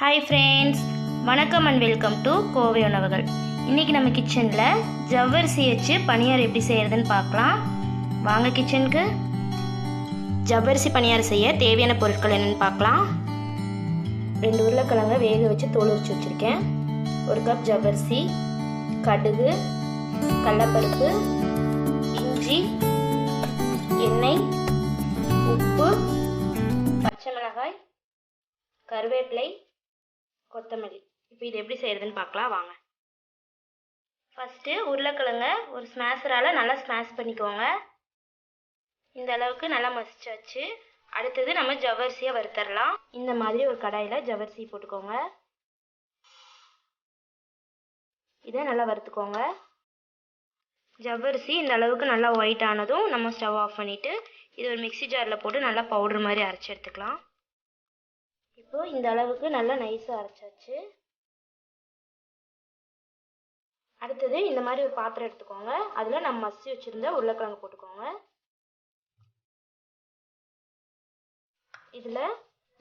Hi friends வணக்கம் and welcome to Kovai உணவுகள். இன்றைக்கி நம்ம கிச்சனில் ஜவ்வரிசி வச்சு பணியார் எப்படி செய்கிறதுன்னு பார்க்கலாம். வாங்க கிச்சனுக்கு ஜவ்வரிசி பணியாரம் செய்ய தேவையான பொருட்கள் என்னென்னு பார்க்கலாம். ரெண்டு உருளைக்கிழங்க வேக வச்சு தோல் உரிச்சு வச்சுருக்கேன். ஒரு கப் ஜவ்வரிசி கடுகு கடலப்பருப்பு இஞ்சி எண்ணெய் உப்பு பச்சை மிளகாய் கருவேப்பிலை கொத்தமல்லி. இப்போ இது எப்படி செய்கிறதுன்னு பார்க்கலாம் வாங்க. ஃபஸ்ட்டு உருளைக்கிழங்க ஒரு ஸ்மாஷரால் நல்லா ஸ்மாஷ் பண்ணிக்கோங்க. இந்த அளவுக்கு நல்லா மசிச்சாச்சு. அடுத்தது நம்ம ஜவ்வரிசியை வறுத்தரலாம். இந்த மாதிரி ஒரு கடாயில் ஜவரிசி போட்டுக்கோங்க. இதை நல்லா வறுத்துக்கோங்க. ஜவ்வரிசி இந்த அளவுக்கு நல்லா ஒயிட் ஆனதும் நம்ம ஸ்டவ் ஆஃப் பண்ணிவிட்டு இது ஒரு மிக்சி ஜாரில் போட்டு நல்லா பவுடர் மாதிரி அரைச்சி எடுத்துக்கலாம். இப்போ இந்த அளவுக்கு நல்லா நைஸாக அரைச்சாச்சு. அடுத்தது இந்த மாதிரி ஒரு பாத்திரம் எடுத்துக்கோங்க. அதில் நம்ம மசி வச்சுருந்த உருளைக்கிழங்கு போட்டுக்கோங்க. இதில்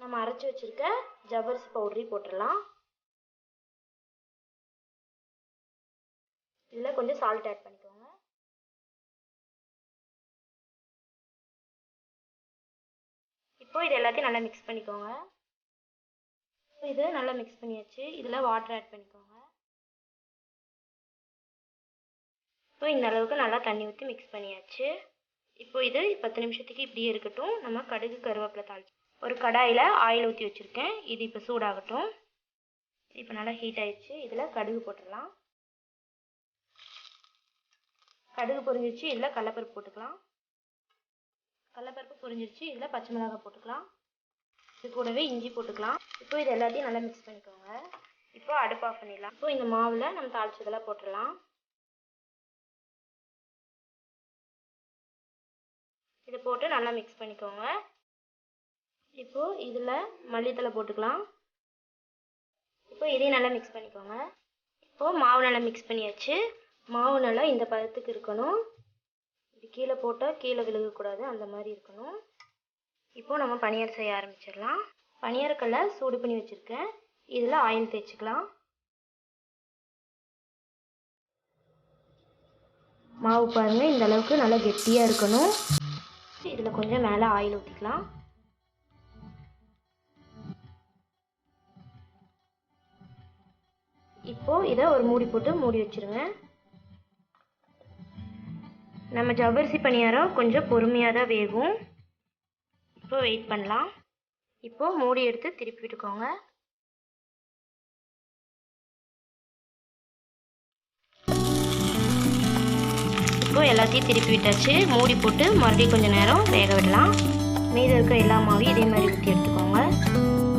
நம்ம அரைச்சி வச்சுருக்க ஜவ்வரிசி பவுடரி போட்டுடலாம். இதில் கொஞ்சம் சால்ட் ஆட் பண்ணிக்கோங்க. இப்போ இது எல்லாத்தையும் நல்லா மிக்ஸ் பண்ணிக்கோங்க. இது நல்லா மிக்ஸ் பண்ணியாச்சு. இதில் வாட்டர் ஆட் பண்ணிக்கோங்க. இப்போ இந்த அளவுக்கு நல்லா தண்ணி ஊற்றி மிக்ஸ் பண்ணியாச்சு. இப்போ இது பத்து நிமிஷத்துக்கு இப்படியே இருக்கட்டும். நம்ம கடுகு கருவேப்பிலை தாளிச்சு ஒரு கடாயில் ஆயில் ஊற்றி வச்சுருக்கேன். இது இப்போ சூடாகட்டும். இப்போ நல்லா ஹீட் ஆயிடுச்சு. இதில் கடுகு போட்டுடலாம். கடுகு பொரிஞ்சிருச்சு. இதில் கடலப்பருப்பு போட்டுக்கலாம். கடலப்பருப்பு பொரிஞ்சிருச்சு. இதில் பச்சை மிளகாய் போட்டுக்கலாம். இது கூடவே இஞ்சி போட்டுக்கலாம். இப்போ இது எல்லாத்தையும் நல்லா மிக்ஸ் பண்ணிக்கோங்க. இப்போ அடுப்பு ஆஃப் பண்ணிடலாம். இப்போ இந்த மாவில் நம்ம தாளிச்சதெல்லாம் போட்டுடலாம். இதை போட்டு நல்லா மிக்ஸ் பண்ணிக்கோங்க. இப்போ இதில் மல்லித்தலை போட்டுக்கலாம். இப்போ இதையும் நல்லா மிக்ஸ் பண்ணிக்கோங்க. இப்போது மாவு நல்லா மிக்ஸ் பண்ணியாச்சு. மாவு நல்லா இந்த பதத்துக்கு இருக்கணும். இது கீழே போட்டால் கீழே விழுகக்கூடாது. அந்த மாதிரி இருக்கணும். இப்போது நம்ம பனியார் செய்ய ஆரம்பிச்சிடலாம். பனியாரக்கல்லை சூடு பண்ணி வச்சுருக்கேன். இதில் ஆயில் தேய்ச்சிக்கலாம். மாவு பாருங்கள் இந்த அளவுக்கு நல்லா கெட்டியாக இருக்கணும். இதில் கொஞ்சம் மேலே ஆயில் ஊற்றிக்கலாம் இப்போது இதை ஒரு மூடி போட்டு மூடி வச்சுருங்க. நம்ம ஜவ்வரிசி பணியாரம் கொஞ்சம் பொறுமையாக தான் வேகும். இப்போ வெயிட் பண்ணலாம். இப்போ மூடி எடுத்து திருப்பி விட்டுக்கோங்க. இப்போ எல்லாத்தையும் திருப்பி விட்டாச்சு. மூடி போட்டு மறுபடியும் கொஞ்சம் நேரம் வேக விடலாம். மீது இருக்க எல்லா மாவையும் இதே மாதிரி ஊற்றி எடுத்துக்கோங்க.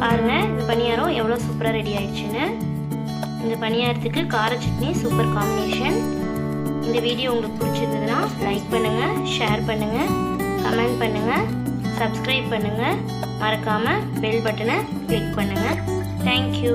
பாருங்க இந்த பணியாரம் எவ்வளோ சூப்பராக ரெடி ஆயிடுச்சுன்னு. இந்த பணியாரத்துக்கு கார சட்னி சூப்பர் காம்பினேஷன் இந்த வீடியோ உங்களுக்கு பிடிச்சிருந்ததுன்னா லைக் பண்ணுங்கள் ஷேர் பண்ணுங்கள் கமெண்ட் பண்ணுங்கள் சப்ஸ்கிரைப் பண்ணுங்கள் மறக்காமல் பெல் பட்டனை கிளிக் பண்ணுங்கள் தேங்க்யூ